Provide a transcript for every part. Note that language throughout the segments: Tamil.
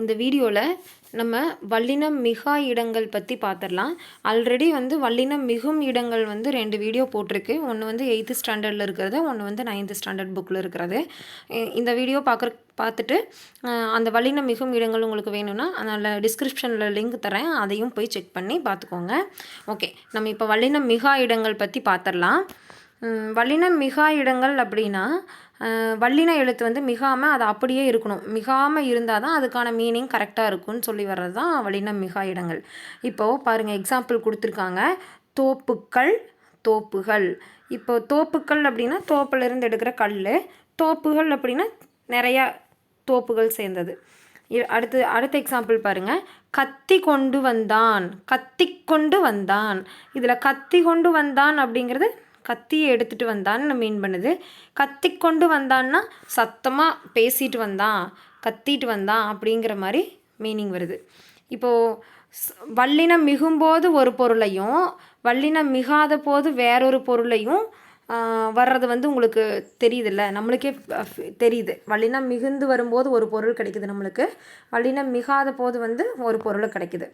இந்த வீடியோவில் நம்ம வல்லினம் மிகா இடங்கள் பற்றி பார்த்துடலாம் ஆல்ரெடி வந்து வல்லினம் மிகும் இடங்கள் வந்து ரெண்டு வீடியோ போட்டிருக்கு. ஒன்று வந்து எயித்து ஸ்டாண்டர்டில் இருக்கிறது ஒன்று வந்து நைன்த்து ஸ்டாண்டர்ட் புக்கில் இருக்கிறது. இந்த வீடியோ பார்க்குற பார்த்துட்டு அந்த வல்லினம் மிகும் இடங்கள் உங்களுக்கு வேணும்னா அதில் டிஸ்கிரிப்ஷனில் லிங்க் தரேன். அதையும் போய் செக் பண்ணி பார்த்துக்கோங்க ஓகே நம்ம இப்போ வல்லினம் மிகா இடங்கள் பற்றி பார்த்துடலாம் வல்லின வல்லினம் மிகா இடங்கள் அப்படின்னா வல்லின எழுத்து வந்து மிகாமல் அது அப்படியே இருக்கணும். மிகாமல் இருந்தால் தான் அதுக்கான மீனிங் கரெக்டாக இருக்கும்னு சொல்லி வர்றது தான் வல்லினம் மிகா இடங்கள். இப்போது பாருங்கள் எக்ஸாம்பிள் கொடுத்துருக்காங்க. தோப்புக்கள் தோப்புகள். இப்போ தோப்புக்கள் அப்படின்னா தோப்புலேருந்து எடுக்கிற கல் தோப்புகள் அப்படின்னா நிறையா தோப்புகள் சேர்ந்தது. இ- அடுத்து அடுத்த எக்ஸாம்பிள் பாருங்க. கத்தி கொண்டு வந்தான். கத்தி கொண்டு வந்தான். இதில் கத்தி கொண்டு வந்தான் அப்படிங்கிறது கத்தியை எடுத்துட்டு வந்தான்னு மீன் பண்ணுது. கத்தி கொண்டு வந்தான்னா சத்தமாக பேசிட்டு வந்தான் கத்திட்டு வந்தான் அப்படிங்கிற மாதிரி மீனிங் வருது. இப்போது வல்லினம் மிகும்போது ஒரு பொருளையும் வல்லினம் மிகாத போது வேறொரு பொருளையும் வர்றது வந்து உங்களுக்கு தெரியுதுல்ல? நம்மளுக்கே தெரியுது. வல்லினம் மிகுந்து வரும்போது ஒரு பொருள் கிடைக்குது நம்மளுக்கு. வல்லினம் மிகாத போது வந்து ஒரு பொருள் கிடைக்குது.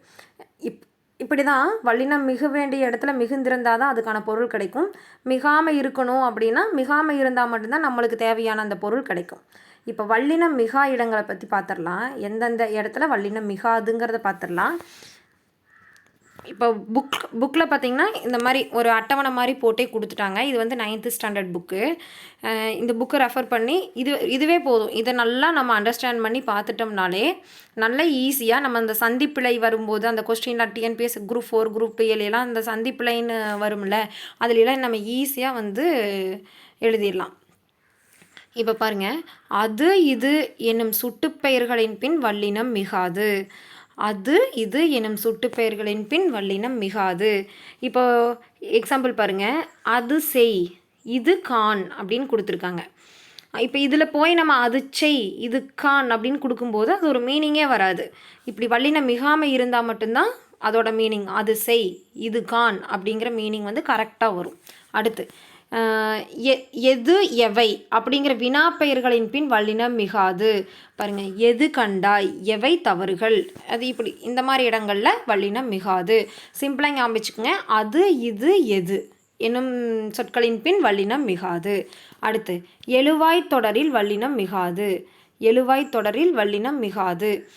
இப்படி தான் வல்லினம் மிக வேண்டிய இடத்துல மிகுந்திருந்தால் தான் அதுக்கான பொருள் கிடைக்கும். மிகாமல் இருக்கணும் அப்படின்னா மிகாமல் இருந்தால் மட்டும்தான் நம்மளுக்கு தேவையான அந்த பொருள் கிடைக்கும். இப்போ வல்லினம் மிகா இடங்களை பற்றி பார்த்துடலாம் எந்தெந்த இடத்துல வல்லினம் மிகாதுங்கிறத பார்த்துடலாம் இப்போ புக் புக்கில் பார்த்தீங்கன்னா இந்த மாதிரி ஒரு அட்டவணை மாதிரி போட்டே கொடுத்துட்டாங்க. இது வந்து நைன்த்து ஸ்டாண்டர்ட் புக்கு இந்த புக்கை ரெஃபர் பண்ணி இது இதுவே போதும். இதை நல்லா நம்ம அண்டர்ஸ்டாண்ட் பண்ணி பார்த்துட்டோம்னாலே நல்ல ஈஸியாக நம்ம அந்த சந்திப்பிழை வரும்போது அந்த question TNPS group four group எல்லாம் அந்த சந்திப்பிழைன்னு வரும்ல அதுலலாம் நம்ம ஈஸியாக வந்து எழுதிடலாம். இப்போ பாருங்கள் அது இது என்னும் சுட்டுப்பெயர்களின் பின் வல்லினம் மிகாது. அது இது எனும் சுட்டுப்பெயர்களின் பின் வல்லினம் மிகாது. இப்போ எக்ஸாம்பிள் பாருங்கள் அது செய் இது கான் அப்படின்னு கொடுத்துருக்காங்க. இப்போ இதில் போய் நம்ம அது செய் இது கான் அப்படின்னு கொடுக்கும்போது அது ஒரு மீனிங்கே வராது. இப்படி வல்லினம் மிகாமல் இருந்தால் மட்டும்தான் அதோட மீனிங் அது செய் இது கான் அப்படிங்கிற மீனிங் வந்து கரெக்டாக வரும். அடுத்து எது எவை அப்படிங்கிற வினாப்பெயர்களின் பின் வல்லினம் மிகாது. பாருங்கள் எது கண்டாய் எவை தவறுகள். அது இப்படி இந்த மாதிரி இடங்களில் வல்லினம் மிகாது. சிம்பிளாக ஞாபகிச்சுக்கோங்க அது இது எது எனும் சொற்களின் பின் வல்லினம் மிகாது. அடுத்து எழுவாய் தொடரில் வல்லினம் மிகாது. எழுவாய் தொடரில் வல்லினம் மிகாது.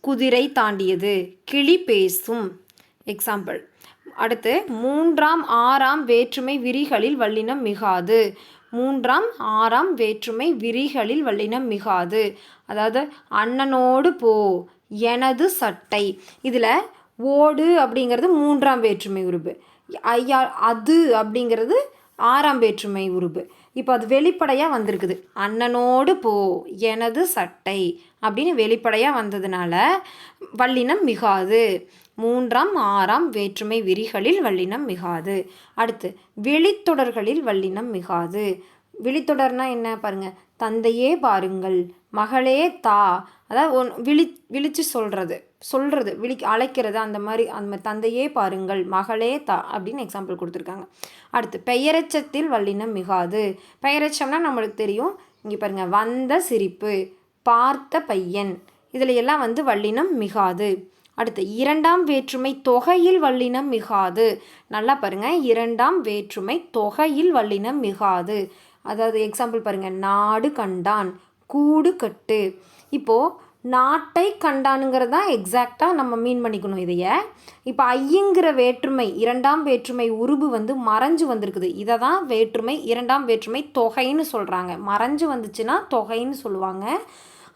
குதிரை தாண்டியது கிளி பேசும். எக்ஸாம்பிள் அடுத்து மூன்றாம் ஆறாம் வேற்றுமை விரிகளில் வல்லினம் மிகாது. மூன்றாம் ஆறாம் வேற்றுமை விரிகளில் வல்லினம் மிகாது. அதாவது அண்ணனோடு போ எனது சட்டை. இதில் ஓடு அப்படிங்கிறது மூன்றாம் வேற்றுமை உருபு. ஐயா அது அப்படிங்கிறது ஆறாம் வேற்றுமை உருபு. இப்போ அது வெளிப்படையாக வந்திருக்குது. அண்ணனோடு போ எனது சட்டை. அப்படின்னு வெளிப்படையாக வந்ததுனால வல்லினம் மிகாது. மூன்றாம் ஆறாம் வேற்றுமை விரிகளில் வல்லினம் மிகாது. அடுத்து வெளித்தொடர்களில் வல்லினம் மிகாது. விழித்தொடர்னா என்ன பாருங்கள் தந்தையே பாருங்கள். மகளே தா. அதாவது ஒன் விழி விழித்து சொல்கிறது சொல்கிறது விழி அழைக்கிறது அந்த மாதிரி அந்த மாதிரி தந்தையே பாருங்கள். மகளே தா. அப்படின்னு எக்ஸாம்பிள் கொடுத்துருக்காங்க. அடுத்து பெயரச்சத்தில் வல்லினம் மிகாது. பெயரச்சம்னா நம்மளுக்கு தெரியும். இங்கே பாருங்கள் வந்த சிரிப்பு. பார்த்த பையன். இதில் எல்லாம் வந்து வல்லினம் மிகாது. அடுத்து இரண்டாம் வேற்றுமை தொகையில் வல்லினம் மிகாது. நல்லா பாருங்க இரண்டாம் வேற்றுமை தொகையில் வல்லினம் மிகாது. அதாவது எக்ஸாம்பிள் பாருங்கள் நாடு கண்டான் கூடு கட்டு. இப்போது நாட்டை கண்டானுங்கிறது தான் எக்ஸாக்டாக நம்ம மீன் பண்ணிக்கணும் இதைய. இப்போ ஐயங்கிற வேற்றுமை இரண்டாம் வேற்றுமை உருபு வந்து மறைஞ்சு வந்திருக்குது. இதை தான் வேற்றுமை இரண்டாம் வேற்றுமை தொகைன்னு சொல்கிறாங்க மறைஞ்சு வந்துச்சுன்னா தொகைன்னு சொல்லுவாங்க.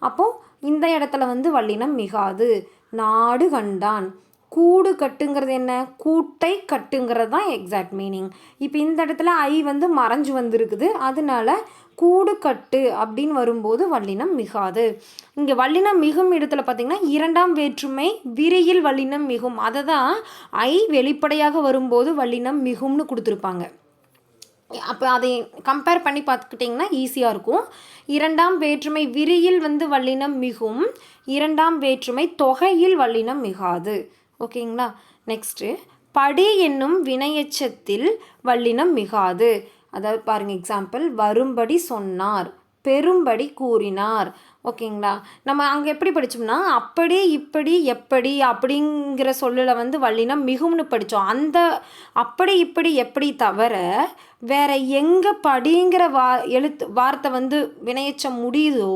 அப்போது இந்த இடத்துல வந்து வல்லினம் மிகாது. நாடு கண்டான். கூடு கட்டுங்கிறது என்ன? கூட்டை கட்டுங்கிறது தான் எக்ஸாக்ட் மீனிங் இப்போ இந்த இடத்துல ஐ வந்து மறைஞ்சு வந்திருக்குது. அதனால கூடு கட்டு அப்படின்னு வரும்போது வல்லினம் மிகாது. இங்கே வல்லினம் மிகும் இடத்துல பார்த்தீங்கன்னா இரண்டாம் வேற்றுமை விரியில் வல்லினம் மிகும். அதை தான் ஐ வெளிப்படையாக வரும்போது வல்லினம் மிகும்னு கொடுத்துருப்பாங்க. அப்போ அதை கம்பேர் பண்ணி பார்த்துக்கிட்டிங்கன்னா ஈஸியாக இருக்கும். இரண்டாம் வேற்றுமை விரியில் வந்து வல்லினம் மிகும். இரண்டாம் வேற்றுமை தொகையில் வல்லினம் மிகாது. ஓகேங்களா? நெக்ஸ்ட்டு படி என்னும் வினையச்சத்தில் வல்லினம் மிகாது. அதாவது பாருங்கள் எக்ஸாம்பிள் வரும்படி சொன்னார் பெரும்படி கூறினார். ஓகேங்களா? நம்ம அங்கே எப்படி படித்தோம்னா அப்படி இப்படி எப்படி அப்படிங்கிற சொல்லில் வந்து வள்ளினா மிகும்னு படித்தோம் அந்த அப்படி இப்படி எப்படி தவிர வேற எங்கே படிங்கிற வா எழுத்து வார்த்தை வந்து வினையச்சம் முடியுதோ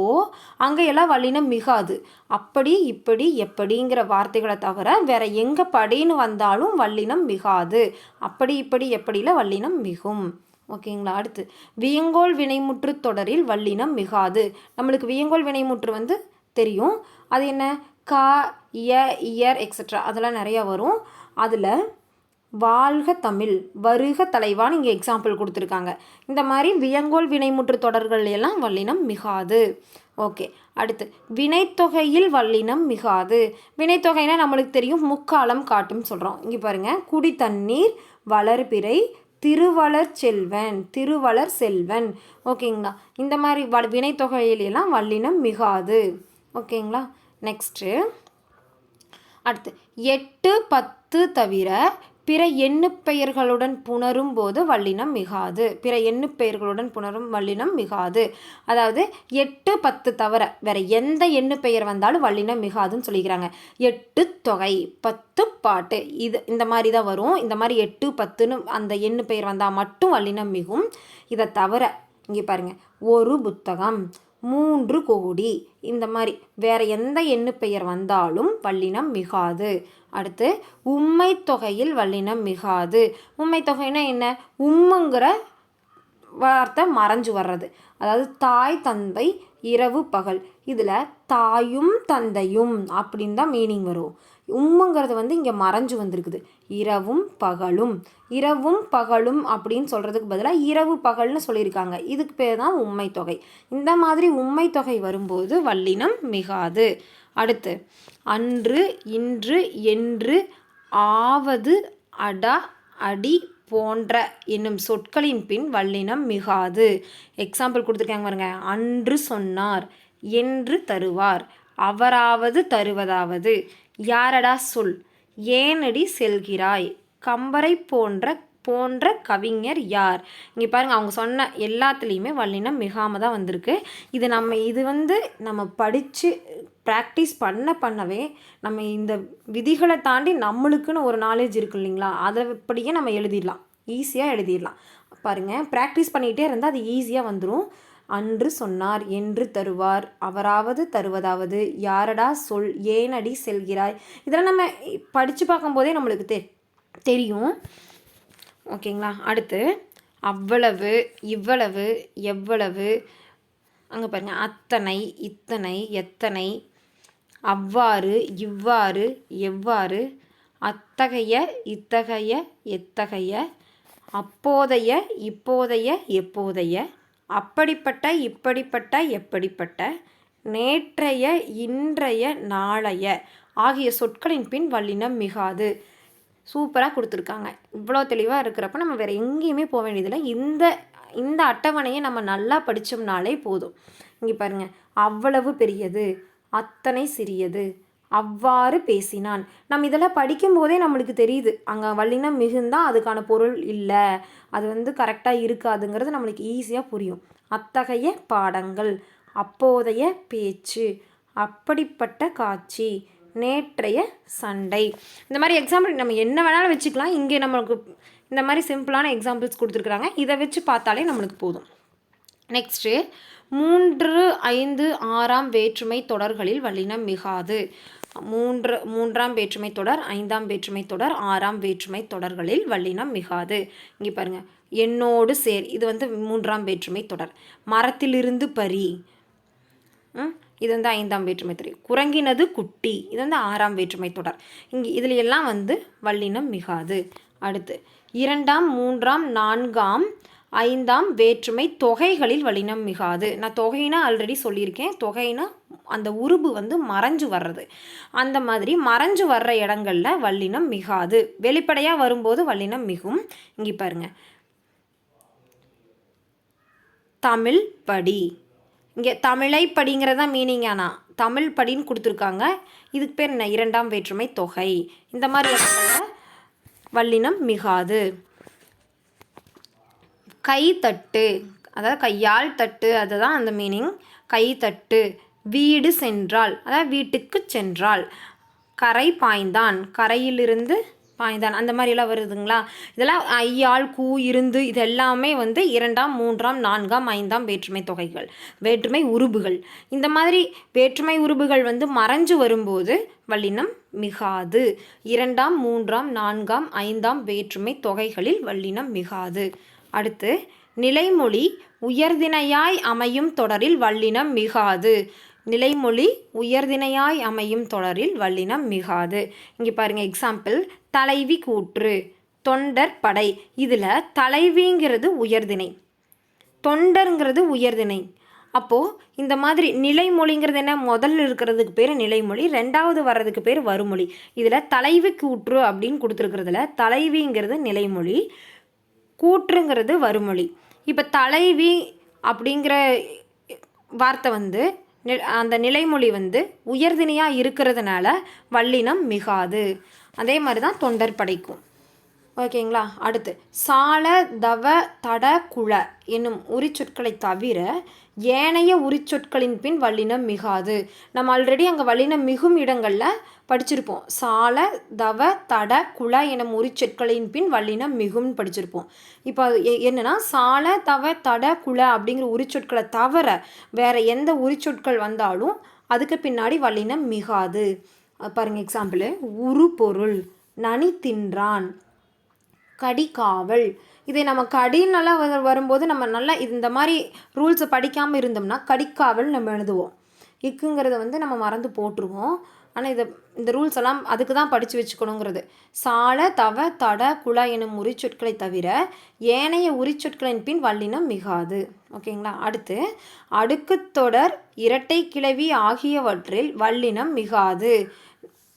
அங்கே எல்லாம் வல்லினம் மிகாது. அப்படி இப்படி எப்படிங்கிற வார்த்தைகளை தவிர வேற எங்கே படின்னு வந்தாலும் வள்ளினம் மிகாது. அப்படி இப்படி எப்படியில் வள்ளினம் மிகும். ஓகேங்களா? அடுத்து வியங்கோல் வினைமுற்று தொடரில் வல்லினம் மிகாது. நம்மளுக்கு வியங்கோல் வினைமுற்று வந்து தெரியும். அது என்ன? கா இய இயர் எக்ஸட்ரா அதெல்லாம் நிறையா வரும். அதில் வாழ்க தமிழ் வருக தலைவான்னு இங்கே எக்ஸாம்பிள் கொடுத்துருக்காங்க. இந்த மாதிரி வியங்கோல் வினைமுற்று தொடர்கள் எல்லாம் வல்லினம் மிகாது. ஓகே அடுத்து வினைத்தொகையில் வல்லினம் மிகாது. வினைத்தொகைனா நம்மளுக்கு தெரியும் முக்காலம் காட்டும் சொல்கிறோம் இங்கே பாருங்கள் குடி தண்ணீர் வளர்பிறை திருவளர் செல்வன் திருவளர் செல்வன். ஓகேங்களா? இந்த மாதிரி வ வினைத்தொகையிலெல்லாம் வல்லினம் மிகாது. ஓகேங்களா? நெக்ஸ்ட்டு அடுத்து எட்டு பத்து தவிர பிற எண்ணுப்பெயர்களுடன் புணரும் போது வல்லினம் மிகாது. பிற எண்ணுப்பெயர்களுடன் புணரும் வல்லினம் மிகாது. அதாவது எட்டு பத்து தவிர வேற எந்த எண்ணுப்பெயர் வந்தாலும் வல்லினம் மிகாதுன்னு சொல்லிக்கிறாங்க. எட்டு தொகை பத்து பாட்டு இது இந்த மாதிரி தான் வரும். இந்த மாதிரி எட்டு பத்துன்னு அந்த எண்ணு பெயர் வந்தால் மட்டும் வல்லினம் மிகும். இதை தவிர இங்கே பாருங்கள் ஒரு புத்தகம் மூன்று கோடி இந்த மாதிரி வேறு எந்த எண்ணு பெயர் வந்தாலும் வல்லினம் மிகாது. அடுத்து உம்மை தொகையில் வல்லினம் மிகாது. உம்மை தொகைனா என்ன? உம்முங்கிற வார்த்தை மறைஞ்சு வர்றது. அதாவது தாய் தந்தை இரவு பகல். இதில் தாயும் தந்தையும் அப்படின்னு தான் மீனிங் வரும். உம்முங்கிறது வந்து இங்கே மறைஞ்சு வந்திருக்குது. இரவும் பகலும். இரவும் பகலும் அப்படின்னு சொல்கிறதுக்கு பதிலாக இரவு பகல்னு சொல்லியிருக்காங்க. இதுக்கு பேர் தான் உண்மை தொகை. இந்த மாதிரி உண்மை தொகை வரும்போது வல்லினம் மிகாது. அடுத்து அன்று இன்று என்று ஆவது அடா அடி போன்ற என்னும் சொற்களின் பின் வல்லினம் மிகாது. எக்ஸாம்பிள் கொடுத்துருக்காங்க பாருங்க. அன்று சொன்னார் என்று தருவார். அவராவது தருவதாவது. யாரடா சொல்? ஏனடி செல்கிறாய்? கம்பரை போன்ற போன்ற கவிஞர் யார்? இங்கே பாருங்கள் அவங்க சொன்ன எல்லாத்துலேயுமே வல்லினம் மிகாமல் தான் வந்திருக்கு. இது நம்ம இது வந்து நம்ம படித்து ப்ராக்டிஸ் பண்ண பண்ணவே நம்ம இந்த விதிகளை தாண்டி நம்மளுக்குன்னு ஒரு நாலேஜ் இருக்கு இல்லைங்களா? அதை அப்படியே நம்ம எழுதிடலாம். ஈஸியாக எழுதிடலாம். பாருங்கள் ப்ராக்டிஸ் பண்ணிகிட்டே இருந்தால் அது ஈஸியாக வந்துடும் அன்று சொன்னார் என்று தருவார். அவராவது தருவதாவது. யாரடா சொல்? ஏனடி செல்கிறாய்? இதெல்லாம் நம்ம படித்து பார்க்கும்போதே நம்மளுக்கு தெ தெரியும். ஓகேங்களா? அடுத்து அவ்வளவு இவ்வளவு எவ்வளவு? அங்கே பாருங்கள் அத்தனை இத்தனை எத்தனை? அவ்வாறு இவ்வாறு எவ்வாறு? அத்தகைய இத்தகைய எத்தகைய? அப்போதைய இப்போதைய எப்போதைய? அப்படிப்பட்ட இப்படிப்பட்ட எப்படிப்பட்ட நேற்றைய இன்றைய நாளைய ஆகிய சொற்களின் பின் வல்லினம் மிகாது. சூப்பராக கொடுத்துருக்காங்க. இவ்வளோ தெளிவாக இருக்கிறப்ப நம்ம வேறு எங்கேயுமே போக வேண்டியதில்லை. இந்த இந்த அட்டவணையை நம்ம நல்லா படித்தோம்னாலே போதும். இங்கே பாருங்கள் அவ்வளவு பெரியது அத்தனை சிறியது அவ்வாறு பேசினான். நம்ம இதெல்லாம் படிக்கும்போதே நம்மளுக்கு தெரியுது. அங்கே வல்லினம் மிகுந்தால் அதுக்கான பொருள் இல்லை. அது வந்து கரெக்டாக இருக்காதுங்கிறது நம்மளுக்கு ஈஸியாக புரியும். அத்தகைய பாடங்கள் அப்போதைய பேச்சு அப்படிப்பட்ட காட்சி நேற்றைய சண்டை. இந்த மாதிரி எக்ஸாம்பிள் நம்ம என்ன வேணாலும் வச்சுக்கலாம். இங்கே நம்மளுக்கு இந்த மாதிரி சிம்பிளான எக்ஸாம்பிள்ஸ் கொடுத்துருக்குறாங்க. இதை வச்சு பார்த்தாலே நம்மளுக்கு போதும். நெக்ஸ்ட்டு மூன்று ஐந்து ஆறாம் வேற்றுமை தொடர்களில் வல்லினம் மிகாது. மூன்று மூன்றாம் வேற்றுமை தொடர் ஐந்தாம் வேற்றுமை தொடர் ஆறாம் வேற்றுமை தொடர்களில் வல்லினம் மிகாது. இங்கே பாருங்கள் என்னோடு சேர் இது வந்து மூன்றாம் வேற்றுமை தொடர். மரத்திலிருந்து பரி. இது வந்து ஐந்தாம் வேற்றுமை தொடர். குரங்கினது குட்டி. இது வந்து ஆறாம் வேற்றுமை தொடர். இங்கே இதில் எல்லாம் வந்து வல்லினம் மிகாது. அடுத்து இரண்டாம் மூன்றாம் நான்காம் ஐந்தாம் வேற்றுமை தொகைகளில் வலினம் மிகாது. நான் தொகைனா ஆல்ரெடி சொல்லியிருக்கேன். தொகைனா அந்த உருபு வந்து மறைஞ்சு வர்றது. அந்த மாதிரி மறைஞ்சு வர்ற இடங்களில் வல்லினம் மிகாது. வெளிப்படையாக வரும்போது வல்லினம் மிகும். இங்கே பாருங்க. தமிழ் படி. இங்கே தமிழை படிங்கிறதா மீனிங் ஆனால் தமிழ் படின்னு கொடுத்துருக்காங்க. இதுக்கு பேர் என்ன? இரண்டாம் வேற்றுமை தொகை. இந்த மாதிரி வல்லினம் மிகாது. கை தட்டு அதாவது கையால் தட்டு. அதுதான் அந்த மீனிங் கை தட்டு வீடு சென்றாள். அதாவது வீட்டுக்கு சென்றாள். கரை பாய்ந்தான். கரையிலிருந்து பாய்ந்தான். அந்த மாதிரிலாம் வருதுங்களா? இதெல்லாம் ஐயாள் கூ இருந்து இது எல்லாமே வந்து இரண்டாம் மூன்றாம் நான்காம் ஐந்தாம் வேற்றுமை தொகைகள் வேற்றுமை உருபுகள் இந்த மாதிரி வேற்றுமை உருபுகள் வந்து மறைஞ்சு வரும்போது வல்லினம் மிகாது. இரண்டாம் மூன்றாம் நான்காம் ஐந்தாம் வேற்றுமை தொகைகளில் வல்லினம் மிகாது. அடுத்து நிலைமொழி உயர்தினையாய் அமையும் தொடரில் வல்லினம் மிகாது. நிலைமொழி உயர்திணையாய் அமையும் தொடரில் வல்லினம் மிகாது. இங்கே பாருங்கள் எக்ஸாம்பிள் தலைவி கூற்று தொண்டர் படை. இதில் தலைவிங்கிறது உயர்திணை தொண்டருங்கிறது உயர்திணை. அப்போது இந்த மாதிரி நிலைமொழிங்கிறது என்ன? முதல்ல இருக்கிறதுக்கு பேர் நிலைமொழி ரெண்டாவது வர்றதுக்கு பேர் வருமொழி இதில் தலைவி கூற்று அப்படின்னு கொடுத்துருக்கிறதுல தலைவிங்கிறது நிலைமொழி கூற்றுங்கிறது வருமொழி இப்போ தலைவி அப்படிங்கிற வார்த்தை வந்து அந்த நிலைமொழி வந்து உயர்தினியாக இருக்கிறதுனால வல்லினம் மிகாது. அதே மாதிரி தான் தொண்டர் படைக்கும். ஓகேங்களா? அடுத்து சால தவ தட குழ என்னும் உரிச்சொற்களை தவிர ஏனைய உரிச்சொற்களின் பின் வல்லினம் மிகாது. நம்ம ஆல்ரெடி அங்கே வல்லினம் மிகும் இடங்களில் படிச்சிருப்போம். சால தவ தட குழ எனும் உரிச்சொற்களின் பின் வல்லினம் மிகும்னு படிச்சிருப்போம். இப்போ என்னென்னா எ- சால தவ தட குழ அப்படிங்கிற உரிச்சொற்களை தவிர வேறு எந்த உரிச்சொற்கள் வந்தாலும் அதுக்கு பின்னாடி வல்லினம் மிகாது. பாருங்கள் எக்ஸாம்பிள் உரு பொருள் நனி தின்றான் கடிகாவல். இதை நம்ம கடினெல்லாம் வ வரும்போது நம்ம நல்லா இந்த மாதிரி ரூல்ஸை படிக்காமல் இருந்தோம்னா கடிக்காவல் நம்ம எழுதுவோம். இக்குங்கிறத வந்து நம்ம மறந்து போட்டுருவோம். ஆனால் இதை இந்த ரூல்ஸ் எல்லாம் அதுக்கு தான் படித்து வச்சுக்கணுங்கிறது. சால தவ தட குல எனும் உரிச்சொற்களை தவிர ஏனைய உரிச்சொற்களின் பின் வல்லினம் மிகாது. ஓகேங்களா? அடுத்து அடுக்குத்தொடர் இரட்டை கிளவி ஆகியவற்றில் வல்லினம் மிகாது.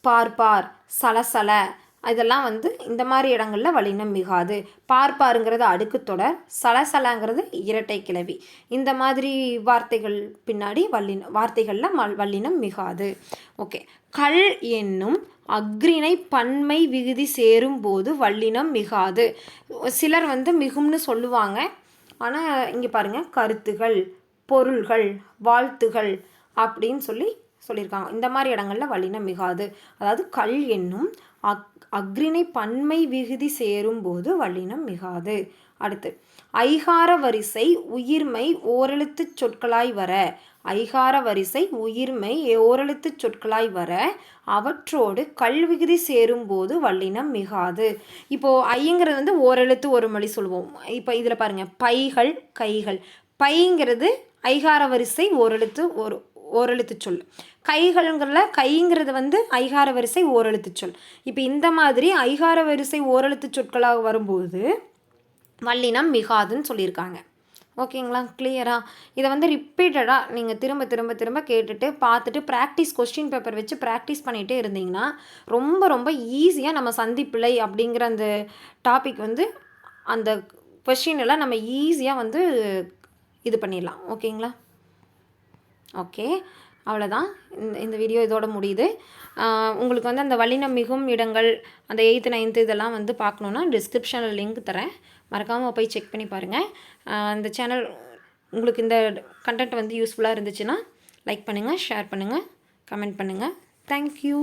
பார்ப்பார் சலசல. இதெல்லாம் வந்து இந்த மாதிரி இடங்களில் வலினம் மிகாது பார்ப்பாருங்கிறது அடுக்குத்தொடர் சலசலங்கிறது இரட்டை கிளவி. இந்த மாதிரி வார்த்தைகள் பின்னாடி வல்லின வார்த்தைகளில் மல் வல்லினம் மிகாது ஓகே. கல் என்னும் அக்ரிணை பன்மை விகுதி சேரும் போது வல்லினம் மிகாது சிலர் வந்து மிகும்னு சொல்லுவாங்க. ஆனால் இங்கே பாருங்கள் கருத்துகள் பொருள்கள் வாழ்த்துகள் அப்படின்னு சொல்லி சொல்லியிருக்காங்க. இந்த மாதிரி இடங்களில் வல்லினம் மிகாது. அதாவது கல் என்னும் அக் அக்ரிணை பன்மை விகுதி சேரும்போது வல்லினம் மிகாது. அடுத்து ஐகார வரிசை உயிர்மை ஓரெழுத்துச் சொற்களாய் வர. ஐகார வரிசை உயிர்மை ஓரெழுத்துச் சொற்களாய் வர. அவற்றோடு கல்விகுதி சேரும்போது வல்லினம் மிகாது. இப்போது ஐங்கிறது வந்து ஓரெழுத்து ஒரு மொழி சொல்லுவோம். இப்போ இதில் பாருங்கள் பைகள் கைகள். பைங்கிறது ஐகார வரிசை ஓரெழுத்து ஒரு ஓரெழுத்து சொல். கைகள்ங்கிறல கைங்கிறது வந்து ஐகார வரிசை ஓரெழுத்து சொல். இப்போ இந்த மாதிரி ஐகார வரிசை ஓரெழுத்து சொற்களாக வரும்போது வல்லினம் மிகாதுன்னு சொல்லியிருக்காங்க. ஓகேங்களா? கிளியராக இதை வந்து ரிப்பீட்டடாக நீங்கள் திரும்ப திரும்ப திரும்ப கேட்டுட்டு பார்த்துட்டு ப்ராக்டிஸ் கொஸ்டின் பேப்பர் வச்சு ப்ராக்டிஸ் பண்ணிகிட்டே இருந்தீங்கன்னா ரொம்ப ரொம்ப ஈஸியாக நம்ம சந்திப்பிள்ளை அப்படிங்கிற அந்த டாபிக் வந்து அந்த கொஷின் எல்லாம் நம்ம ஈஸியாக வந்து இது பண்ணிடலாம். ஓகேங்களா? ஓகே அவ்வளோதான் இந்த இந்த வீடியோ இதோட முடியுது. உங்களுக்கு வந்து அந்த வலினம் மிகும் இடங்கள் அந்த எயித்து நைன்த்து இதெல்லாம் வந்து பார்க்கணுன்னா டிஸ்கிரிப்ஷனில் லிங்க் தரேன். மறக்காமல் போய் செக் பண்ணி பாருங்கள் இந்த சேனல் உங்களுக்கு இந்த கண்டென்ட் வந்து யூஸ்ஃபுல்லாக இருந்துச்சுன்னா லைக் பண்ணுங்கள் ஷேர் பண்ணுங்கள் கமெண்ட் பண்ணுங்கள் தேங்க்யூ